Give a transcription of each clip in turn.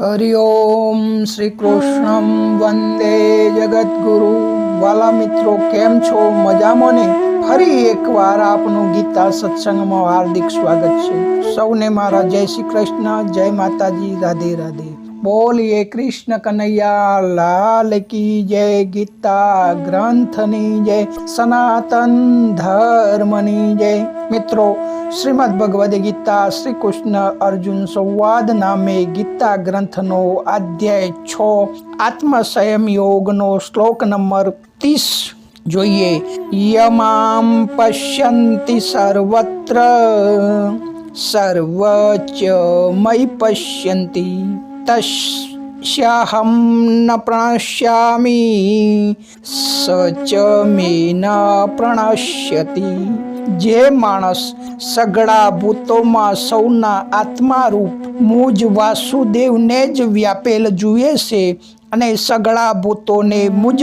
હરિ ઓમ શ્રી કૃષ્ણમ વંદે જગદગુરુ વાલા મિત્રો કેમ છો મજામાં ને ફરી એકવાર આપનું ગીતા સત્સંગમાં હાર્દિક સ્વાગત છે. સૌને મારા જય શ્રી કૃષ્ણ, જય માતાજી, રાધે રાધે. બોલીએ કૃષ્ણ કનૈયા લાલ કી જય ગીતા ગ્રંથની જય સનાતન ધર્મની જય મિત્રો શ્રીમદ ભગવદ ગીતા શ્રી કૃષ્ણ અર્જુન સંવાદ નામે ગીતા ગ્રંથનો અધ્યાય છ આત્મ સંયમ યોગનો શ્લોક નંબર ત્રીસ જોઈએ યમામ પશ્યંતિ સર્વત્ર સર્વચ મય પશ્યંતિ તસ્યાહમ ન પ્રણશ્યામી સ ચ મે ન પ્રણશ્યતિ જે માણસ સગળા ભૂતોમાં સૌના આત્મારૂપ મૂજ વાસુદેવને જ વ્યાપેલ જુએ છે અને સગળા ભૂતોને મુજ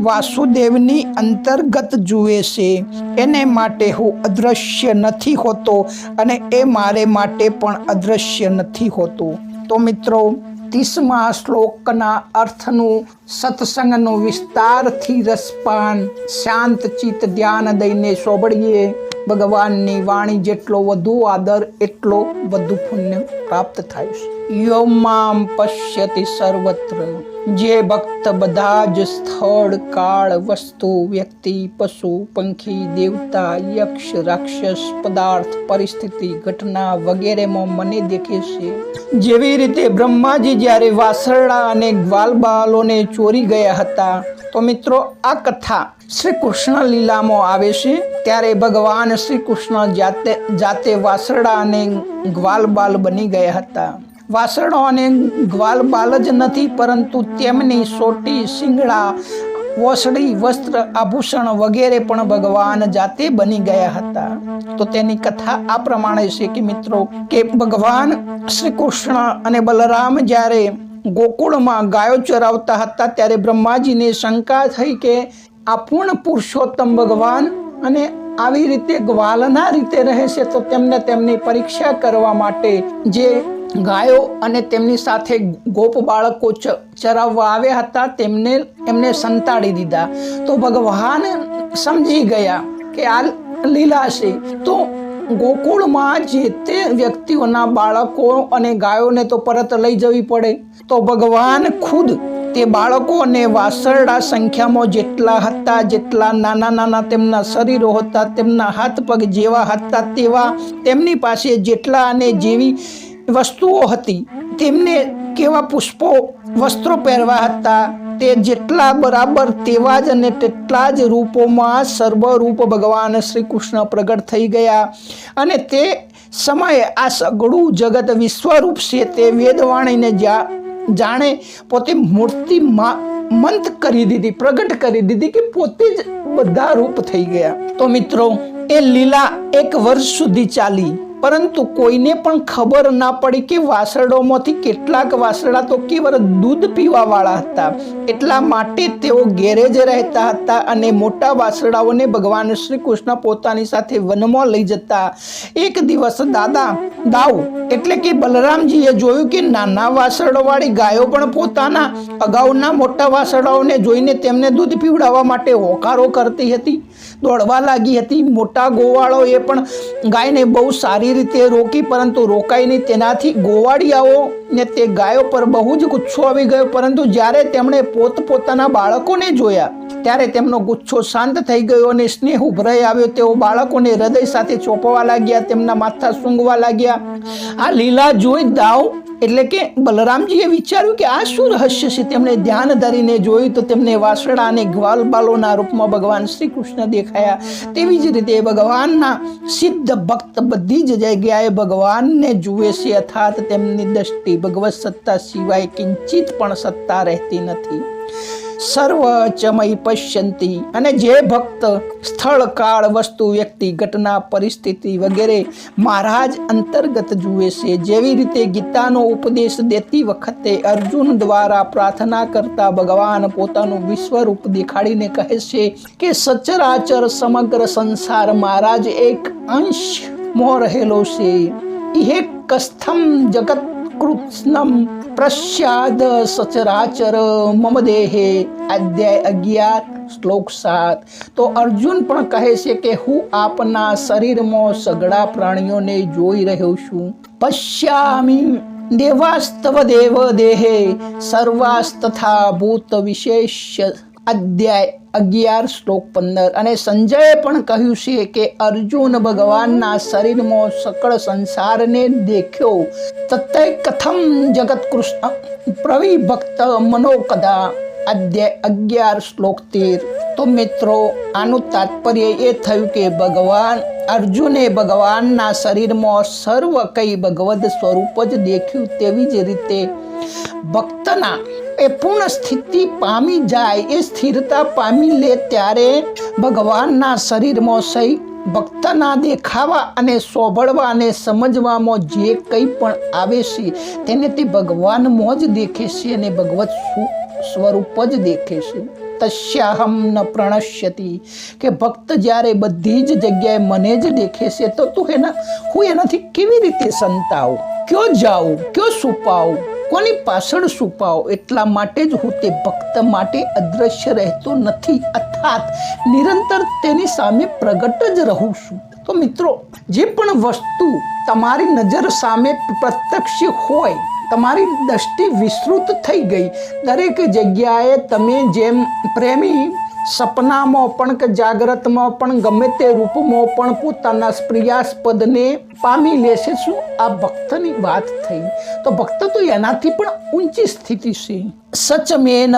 વાસુદેવની અંતર્ગત જુએ છે એને માટે હું અદૃશ્ય નથી હોતો અને એ મારે માટે પણ અદૃશ્ય નથી હોતો તો મિત્રો, ત્રીસમા શ્લોકના અર્થનું સત્સંગનું વિસ્તારથી રસપાન, શાંત ચિત્ત ધ્યાન દઈને સોંભળીએ. ભગવાનની વાણી જેટલો વધુ આદર, એટલો વધુ પુણ્ય પ્રાપ્ત થાય છે. યોમામ પશ્યતિ સર્વત્ર. જે ભક્ત બધા જ સ્થળ, કાળ, વસ્તુ, વ્યક્તિ, પશુ, પંખી, દેવતા, યક્ષ, રાક્ષસ, પદાર્થ, પરિસ્થિતિ, ઘટના વગેરેમાં મને દેખે છે. જેવી રીતે બ્રહ્માજી જ્યારે વાસરડા અને ગ્વાલબાલોને ચોરી ગયા હતા, તો મિત્રો આ કથા શ્રી કૃષ્ણ લીલામાં આવે છે. ત્યારે ભગવાન શ્રી કૃષ્ણ જાતે જાતે વાસરડા અને ગ્વાલબાલ બની ગયા હતા. વાસરડો અને ગ્વાલબાલ જ નથી, પરંતુ તેમની સોટી, શિંગડા વસડી વસ્ત્ર, આભૂષણ વગેરે પણ ભગવાન જાતે બની ગયા હતા. તો તેની કથા આ પ્રમાણે છે કે મિત્રો, કે ભગવાન શ્રી કૃષ્ણ અને બલરામ જ્યારે ગોકુળમાં ગાયો ચરાવતા હતા, ત્યારે બ્રહ્માજીને શંકા થઈ કે આ પૂર્ણ પુરુષોત્તમ ભગવાન અને આવી રીતે ગ્વાલના રીતે રહે છે તો તેમને તેમની પરીક્ષા કરવા માટે જે ગાયો અને તેમની સાથે ગોપ બાળકો ચરાવવા આવ્યા હતા. તેમને, એમને સંતાડી દીધા. તો ભગવાન સમજી ગયા કે આ લીલા છે. તો ગોકુળમાં જે તે વ્યક્તિઓના બાળકો અને ગાયોને તો પરત લઈ જવી પડે. તો ભગવાન ખુદ તે બાળકોને વાસરડા સંખ્યામાં જેટલા હતા, જેટલા નાના નાના તેમના શરીરો હતા, તેમના હાથ પગ જેવા હતા, તેવા તેમની પાસે જેટલા અને જેવી વસ્તુઓ હતી. તેમને કેવા પુષ્પો, વસ્ત્રો પહેરવા હતા, તે જેટલા બરાબર તેવા જ અને તેટલા જ રૂપોમાં સર્વરૂપ ભગવાન શ્રી કૃષ્ણ પ્રગટ થઈ ગયા. અને તે સમયે આ સગળું જગત વિશ્વરૂપ છે તે વેદવાણીને જાણે પોતે મૂર્તિ મંત કરી દીધી, પ્રગટ કરી દીધી કે પોતે જ બધા રૂપ થઈ ગયા. તો મિત્રો, એ લીલા એક વર્ષ સુધી ચાલી. પરંતુ કોઈને પણ ખબર ના પડી કે વાસરડોમાંથી કેટલાક વાસરડા તો કેવળ દૂધ પીવાવાળા હતા. એટલા માટે તેઓ ગેરેજ રહેતા હતા અને મોટા વાસરડાઓને ભગવાન શ્રી કૃષ્ણ પોતાની સાથે વનમાં લઈ જતા. એક દિવસ દાદા, દાઉ, એટલે કે બલરામજીએ જોયું કે નાના વાસરડોવાળી ગાયો પણ પોતાના અગાઉના મોટા વાસરડાઓને જોઈને તેમને દૂધ પીવડાવવા માટે હોકારો કરતી હતી. દોડવા લાગી હતી. મોટા ગોવાળો એ પણ ગાયને બહુ સારી રીતે રોકી, પરંતુ રોકાઈ નહીં. તેનાથી ગોવાળિયાઓ ને તે ગાયો પર બહુ જ ગુચ્છો આવી ગયો. પરંતુ જ્યારે તેમણે પોત પોતાના બાળકોને જોયા, ત્યારે તેમનો ગુચ્છો શાંત થઈ ગયો અને સ્નેહ ઉભરાઈ આવ્યો. તેઓ બાળકોને હૃદય સાથે ચોપવા લાગ્યા, તેમના માથા સૂંઘવા લાગ્યા. આ લીલા જોઈ દાવ એટલે કે બલરામજીએ વિચાર્યું કે આ શું રહસ્ય છે? તેમણે ધ્યાન ધરીને જોયું તો તેમને વાસડા અને ગ્વાલ બાલોના રૂપમાં ભગવાન શ્રી કૃષ્ણ દેખાયા. તેવી જ રીતે ભગવાનના સિદ્ધ ભક્ત બધી જ જગ્યાએ ભગવાનને જુએ છે, અર્થાત તેમની દ્રષ્ટિ ભગવત સત્તા સિવાય કિંચિત પણ સત્તા રહેતી નથી. સર્વ ચમય પશ્યંતી. અને જે ભક્ત સ્થળ, કાળ, વસ્તુ, વ્યક્તિ, ઘટના, પરિસ્થિતિ વગેરે મહારાજ અંતર્ગત જુએ છે, જેવી રીતે ગીતાનો ઉપદેશ દેતી વખતે અર્જુન દ્વારા પ્રાર્થના કરતા ભગવાન પોતાનું વિશ્વરૂપ દેખાડીને કહે છે કે, સચરાચર સમગ્ર સંસાર મહારાજ એક અંશ મોં રહેલો છે. ઇહે કસ્થમ જગત કૃષ્ણમ પ્રસ્યાદ સચરાચર મમ દેહે અધ્યાય અગિયાર શ્લોક સાત તો અર્જુન પણ કહે છે કે હું આપના શરીરમાં સગડા પ્રાણીઓને જોઈ રહ્યો છું પશ્યામી દેવાસ્તવ દેવ દેહે સર્વાસ્તથા ભૂત વિશેષ અધ્યાય અગિયાર શ્લોક પંદર. અને સંજયે પણ કહ્યું છે કે અર્જુન ભગવાનના શરીરમાં સકળ સંસારને દેખ્યો. તત્ય કથમ જગત કૃષ્ણ પ્રવિભક્ત મનોકદા. અધ્ય અગિયાર શ્લોક તેર. તો મિત્રો, આનું તાત્પર્ય એ થયું કે ભગવાન અર્જુને ભગવાનના શરીરમાં સર્વ કઈ ભગવદ સ્વરૂપ જ દેખ્યું તેવી જ રીતે ભક્તના એ પૂર્ણ સ્થિતિ પામી જાય, એ સ્થિરતા પામી લે ત્યારે ભગવાનના શરીરમાં સહી ભક્તના દેખાવા અને સોંભળવા અને સમજવામાં જે કંઈ પણ આવે છે, તેને તે ભગવાનમાં જ દેખે છે અને ભગવત સ્વ- સ્વરૂપ જ દેખે છે. તસ્યાહમ ન પ્રણશ્યતિ કે ભક્ત જ્યારે બધી જ જગ્યાએ મને જ દેખે છે, તો તું એના, હું એનાથી કેવી રીતે સંતાવું? કયો જાઉં? કયો છુપાવું? કોની પાછળ છુપાવ એટલા માટે જ હું તે ભક્ત માટે અદ્રશ્ય રહેતો નથી. અર્થાત, નિરંતર તેની સામે પ્રગટ જ રહું છું. તો મિત્રો, જે પણ વસ્તુ તમારી નજર સામે પ્રત્યક્ષ હોય, તમારી દ્રષ્ટિ વિસ્તૃત થઈ ગઈ. દરેક જગ્યાએ તમે જેમ પ્રેમી સપનામાં પણ કે જાગ્રતમાં પણ ગમે તે રૂપમાં પણ પોતાના પ્રિયાસ્પદને પામી લેશે શું આ ભક્તની વાત થઈ? તો ભક્ત તો એનાથી પણ ઊંચી સ્થિતિ છે. સચમેન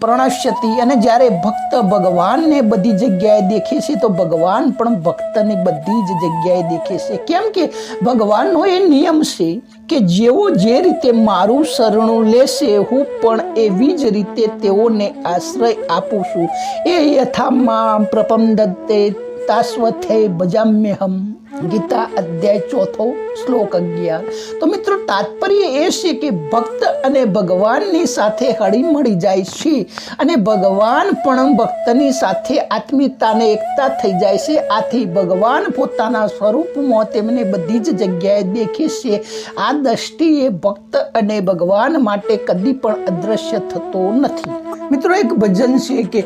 પ્રણશ્યતિ. અને જ્યારે ભક્ત ભગવાનને બધી જગ્યાએ દેખે છે, તો ભગવાન પણ ભક્તને બધી જ જગ્યાએ દેખે છે. કેમ કે ભગવાનનો એ નિયમ છે કે જેઓ જે રીતે મારું શરણું લેશે, હું પણ એવી જ રીતે તેઓને આશ્રય આપું છું. એ યથામાં પ્રપંદતે તાસ્વથે ભજામ્યહમ. ગીતા અધ્યાય ચોથો શ્લોક અગિયાર. તો મિત્રો, તાત્પર્ય એ છે કે ભક્ત અને ભગવાનની સાથે હળીમળી જાય છે અને ભગવાન પણ ભક્તની સાથે આત્મીયતાને એકતા થઈ જાય છે. આથી ભગવાન પોતાના સ્વરૂપમાં તેમને બધી જ જગ્યાએ દેખે છે. આ દ્રષ્ટિએ ભક્ત અને ભગવાન માટે કદી પણ અદ્રશ્ય થતો નથી. મિત્રો, એક ભજન છે કે,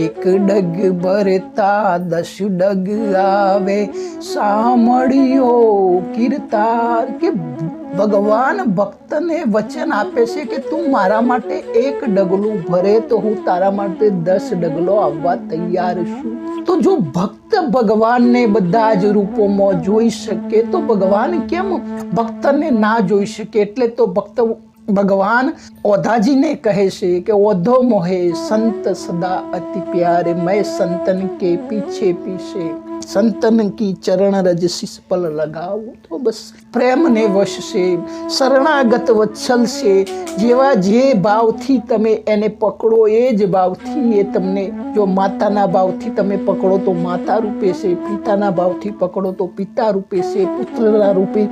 એક ડગ ભરતા, દસ ડગ આવે સાંભળ્યો કીર્તાર કે ભગવાન ભક્તને વચન આપે છે કે તું મારા માટે એક ડગલું ભરે તો હું તારા માટે દસ ડગલો આવવા તૈયાર છું. તો જો ભક્ત ભગવાનને બધા જ રૂપોમાં જોઈ શકે, તો ભગવાન કેમ ભક્તને ના જોઈ શકે? એટલે તો ભક્ત ભગવાન ઓધાજીને કહે છે કે, ઓધો મોહે સંત સદા અતિ પ્યારે, મેં સંતન કે પીછે પીછે સંતન કી ચરણ રજ શિષપલ લગાવો. તો બસ પ્રેમને વસશે શરણાગત વત્સલ છે જેવા જે ભાવથી તમે એને પકડો, એ જ ભાવથી એ તમને, જો માતાના ભાવથી તમે પકડો તો માતા રૂપે છે, પિતાના ભાવથી પકડો તો પિતા રૂપે છે, પુત્રના રૂપે,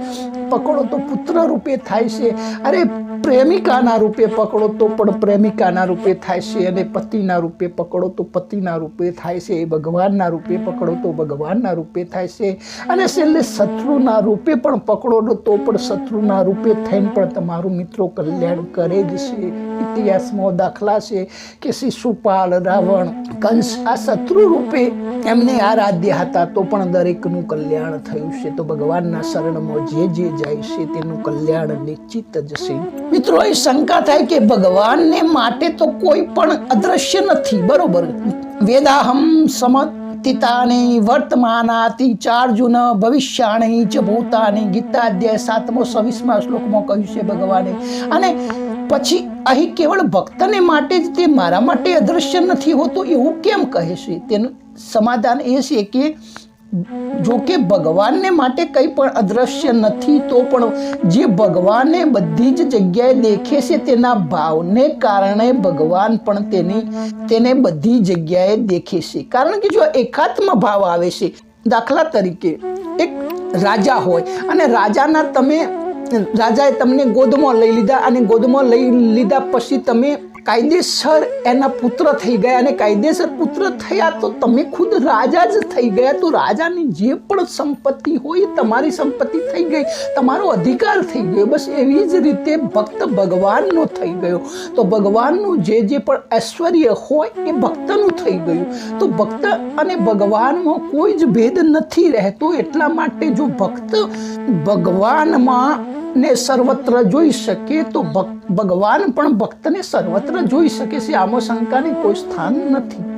પકડો તો પુત્ર રૂપે થાય છે. અરે પ્રેમિકાના રૂપે પકડો તો પણ પ્રેમિકાના રૂપે થાય છે અને પતિના રૂપે પકડો તો પતિના રૂપે થાય છે. એ ભગવાનના રૂપે પકડો તો ભગવાનના રૂપે થાય છે. અને છેલ્લે શત્રુના રૂપે પણ પકડો તો પણ શત્રુના રૂપે થઈને પણ તમારું મિત્રો કલ્યાણ કરે જ છે. ઇતિહાસમાં દાખલા છે કે શિશુપાલ, રાવણ, કંસ આ શત્રુ રૂપે એમને આરાધ્ય હતા તો પણ દરેકનું કલ્યાણ થયું છે. તો ભગવાનના શરણમાં જે જે જાય છે તેનું કલ્યાણ નિશ્ચિત જ છે. મિત્રો, એ શંકા થાય કે ભગવાનને માટે તો કોઈ પણ અદ્રશ્ય નથી, બરોબર? વેદાહમ સમતિતાની વર્તમાનાતિ ચાર્જુન ભવિષ્યાણી ચ ભૂતાની. ગીતા અધ્યાય સાતમો, છવ્વીસમાં શ્લોકમાં કહ્યું છે ભગવાને. અને પછી અહીં કેવળ ભક્તને માટે જ તે મારા માટે અદ્રશ્ય નથી હોતું, એવું કેમ કહે છે? તેનું સમાધાન એ છે કે જો કે ભગવાનને માટે કંઈ પણ અદ્રશ્ય નથી, તો પણ જે ભગવાનને બધી જ જગ્યાએ દેખે છે તેના ભાવને કારણે ભગવાન પણ તેની, તેને બધી જગ્યાએ દેખે છે. કારણ કે જો એકાત્મ ભાવ આવે છે, દાખલા તરીકે એક રાજા હોય અને રાજાના તમે, રાજાએ તમને ગોદમાં લઈ લીધા અને ગોદમાં લઈ લીધા પછી તમે કાયદેસર એના પુત્ર થઈ ગયા અને કાયદેસર પુત્ર થયા તો તમે ખુદ રાજા જ થઈ ગયા. તો રાજાની જે પણ સંપત્તિ હોય તમારી સંપત્તિ થઈ ગઈ. તમારો અધિકાર થઈ ગયો. બસ એવી જ રીતે ભક્ત ભગવાનનો થઈ ગયો. તો ભગવાનનું જે જે પણ ઐશ્વર્ય હોય એ ભક્તનું થઈ ગયું. તો ભક્ત અને ભગવાનમાં કોઈ જ ભેદ નથી રહેતો. એટલા માટે જો ભક્ત ભગવાનમાં ને સર્વત્ર જોઈ શકે તો ભગવાન પણ ભક્તને સર્વત્ર જોઈ શકે છે. આમાં શંકાની કોઈ સ્થાન નથી.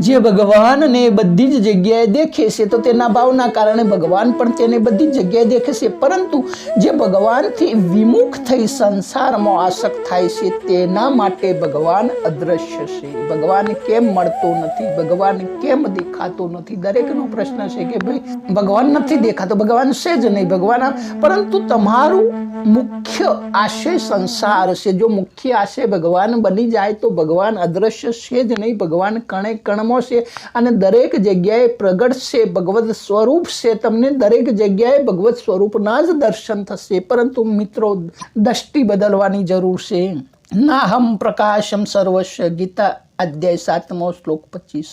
જે ભગવાનને બધી જ જગ્યાએ દેખે છે, તો તેના ભાવના કારણે ભગવાન પણ તેને બધી જ જગ્યાએ દેખે છે. પરંતુ જે ભગવાનથી વિમુખ થઈ સંસારમાં આસક્ત થાય છે, તેના માટે ભગવાન અદ્રશ્ય છે. ભગવાન કેમ મળતો નથી? ભગવાન કેમ દેખાતો નથી? દરેકનો પ્રશ્ન છે કે ભાઈ, ભગવાન નથી દેખાતો, ભગવાન છે જ નહીં, ભગવાન પરંતુ તમારું મુખ્ય આશય સંસાર છે. જો મુખ્ય આશય ભગવાન બની જાય, તો ભગવાન અદ્રશ્ય છે જ નહીં. ભગવાન કણે કણમાં છે અને દરેક જગ્યાએ પ્રગટ છે ભગવત સ્વરૂપ છે. તમને દરેક જગ્યાએ ભગવત સ્વરૂપના જ દર્શન થશે. પરંતુ મિત્રો, દ્રષ્ટિ બદલવાની જરૂર છે. નાહમ પ્રકાશમ સર્વસ્વ ગીતા, અધ્યાય સાતમો શ્લોક પચીસ.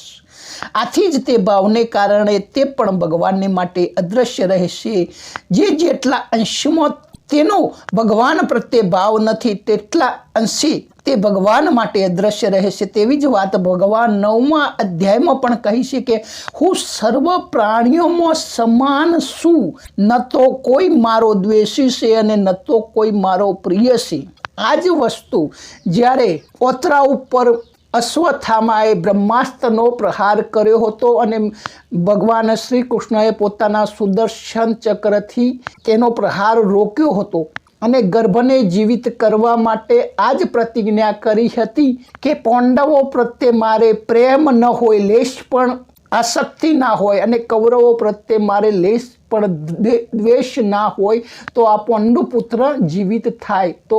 આથી જ તે ભાવને કારણે તે પણ ભગવાનને માટે અદ્રશ્ય રહેશે. જે જેટલા અંશમાં તેનો ભગવાન પ્રત્યે ભાવ નથી, તેટલા અંશે તે ભગવાન માટે અદ્રશ્ય રહેશે તેવી જ વાત ભગવાન નવમા અધ્યાયમાં પણ કહી છે કે, હું સર્વ પ્રાણીઓમાં સમાન છું. ન તો કોઈ મારો દ્વેષી છે અને ન તો કોઈ મારો પ્રિય છે. આ જ વસ્તુ જ્યારે ઓતરા ઉપર અશ્વત્થામાએ બ્રહ્માસ્ત્રનો પ્રહાર કર્યો હતો અને ભગવાન શ્રી કૃષ્ણએ પોતાના સુદર્શન ચક્રથી તેનો પ્રહાર રોક્યો હતો અને ગર્ભને જીવિત કરવા માટે આ જ પ્રતિજ્ઞા કરી હતી કે પાંડવો પ્રત્યે મારે પ્રેમ ન હોય, લેશ પણ આસક્તિ ના હોય અને કૌરવો પ્રત્યે મારે લેશ પણ દ્વેષ ના હોય તો આ પાંડુપુત્ર જીવિત થાય. તો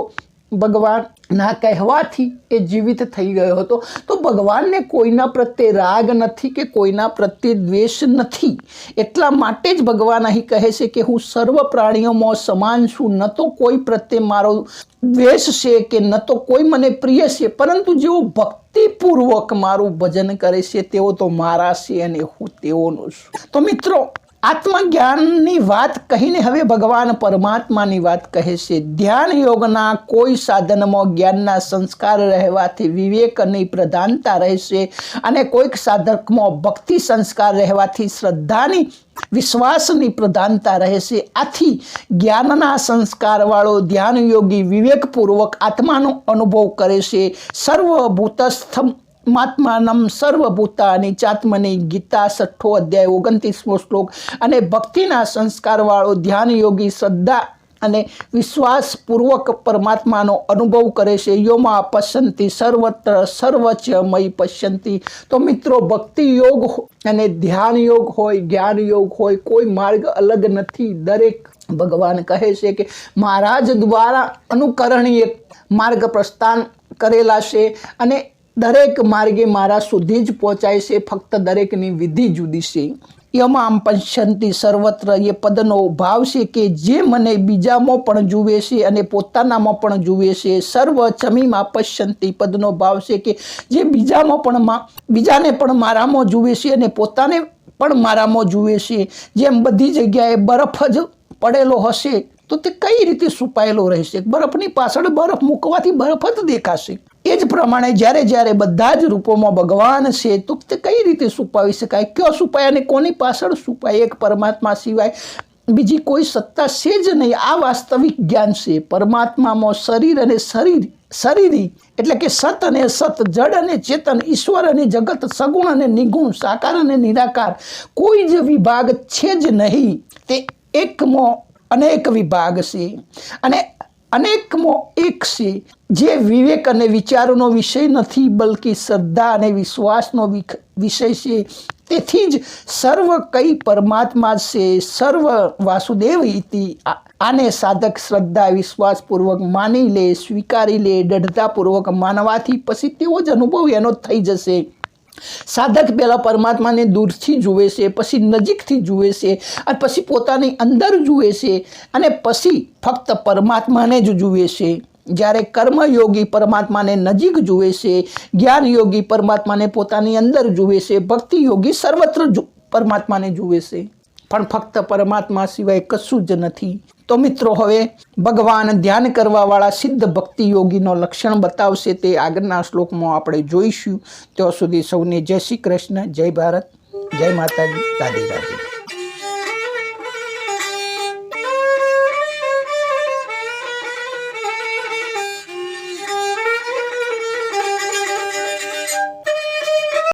ભગવાનના કહેવાથી એ જીવિત થઈ ગયો હતો. તો ભગવાનને કોઈના પ્રત્યે રાગ નથી કે કોઈના પ્રત્યે દ્વેષ નથી. એટલા માટે જ ભગવાન અહીં કહે છે કે હું સર્વ પ્રાણીઓમાં સમાન છું. ન તો કોઈ પ્રત્યે મારો દ્વેષ છે કે ન તો કોઈ મને પ્રિય છે. પરંતુ જેઓ ભક્તિપૂર્વક મારું ભજન કરે છે, તેઓ તો મારા છે અને હું તેઓનો છું. તો મિત્રો આત્મજ્ઞાનની વાત કહીને હવે ભગવાન પરમાત્માની વાત કહે છે. ધ્યાન યોગના કોઈ સાધનમાં જ્ઞાનના સંસ્કાર રહેવાથી વિવેકની પ્રધાનતા રહેશે અને કોઈક સાધકમાં ભક્તિ સંસ્કાર રહેવાથી શ્રદ્ધાની, વિશ્વાસની પ્રધાનતા રહેશે આથી જ્ઞાનના સંસ્કારવાળો ધ્યાન યોગી વિવેકપૂર્વક આત્માનો અનુભવ કરે છે. સર્વભૂતસ્થ માત્માનમ સર્વભૂતાની ચાત્મની ગીતા છઠ્ઠો અધ્યાય ઓગણત્રીસમો શ્લોક અને ભક્તિના સંસ્કારવાળો ધ્યાન યોગી શ્રદ્ધા અને વિશ્વાસપૂર્વક પરમાત્માનો અનુભવ કરે છે. યોમાં પશ્યંતી સર્વત્ર સર્વચ મય પશ્યંતી. તો મિત્રો ભક્તિ યોગ અને ધ્યાન યોગ હોય જ્ઞાન યોગ હોય, કોઈ માર્ગ અલગ નથી. દરેક ભગવાન કહે છે કે મહારાજ દ્વારા અનુકરણીય માર્ગ પ્રસ્થાન કરેલા છે અને દરેક માર્ગે મારા સુધી જ પહોંચાય છે. ફક્ત દરેકની વિધિ જુદી છે. યમામ પંચંતિ સર્વત્ર એ પદનો ભાવ છે કે જે મને બીજામાં પણ જુએ છે અને પોતાનામાં પણ જુએ છે. સર્વ ચમીમાં પશ્યંતિ પદનો ભાવ છે કે જે બીજામાં પણ બીજાને પણ મારામાં જુએ છે અને પોતાને પણ મારામાં જુએ છે. જેમ બધી જગ્યાએ બરફ જ પડેલો હશે તો તે કઈ રીતે સુપાયેલો રહેશે? બરફની પાછળ બરફ મૂકવાથી બરફ જ દેખાશે. એ જ પ્રમાણે જ્યારે જ્યારે બધા જ રૂપોમાં ભગવાન છે, તો તે કઈ રીતે સુપાવી શકાય? કયો સુપાય અને કોની પાછળ સુપાય એક પરમાત્મા સિવાય બીજી કોઈ સત્તા છે જ નહીં. આ વાસ્તવિક જ્ઞાન છે. પરમાત્મામાં શરીર અને શરીર, શરીરી એટલે કે સત અને સત, જડ અને ચેતન, ઈશ્વર અને જગત, સગુણ અને નિગુણ, સાકાર અને નિરાકાર કોઈ જ વિભાગ છે જ નહીં. તે એકમાં અનેક વિભાગ છે. અને અનેકમાં એક છે, જે વિવેક અને વિચારોનો વિષય નથી, બલકી શ્રદ્ધા અને વિશ્વાસનો વિષય છે. તેથી જ સર્વ કઈ પરમાત્મા છે, સર્વ વાસુદેવ ઇતિ આને સાધક શ્રદ્ધા, વિશ્વાસપૂર્વક માની લે, સ્વીકારી લે દઢતાપૂર્વક માનવાથી પછી તેવો જ અનુભવ, એનો થઈ જશે. સાધક પહેલાં પરમાત્માને દૂરથી જુએ છે, પછી નજીકથી જુએ છે અને પછી પોતાની અંદર જુએ છે અને પછી ફક્ત પરમાત્માને જ જુએ છે. જ્યારે કર્મયોગી પરમાત્માને નજીક જુએ છે જ્ઞાન યોગી પરમાત્માને પોતાની અંદર જુએ છે ભક્તિ યોગી સર્વત્ર પરમાત્માને જુએ છે. પણ ફક્ત પરમાત્મા સિવાય કશું જ નથી. તો મિત્રો, હવે ભગવાન ધ્યાન કરવાવાળા સિદ્ધ ભક્તિ યોગીનો લક્ષણ બતાવશે તે આગળના શ્લોકમાં આપણે જોઈશું. ત્યાં સુધી સૌને જય શ્રી કૃષ્ણ, જય ભારત, જય માતાજી, રાધે રાધે.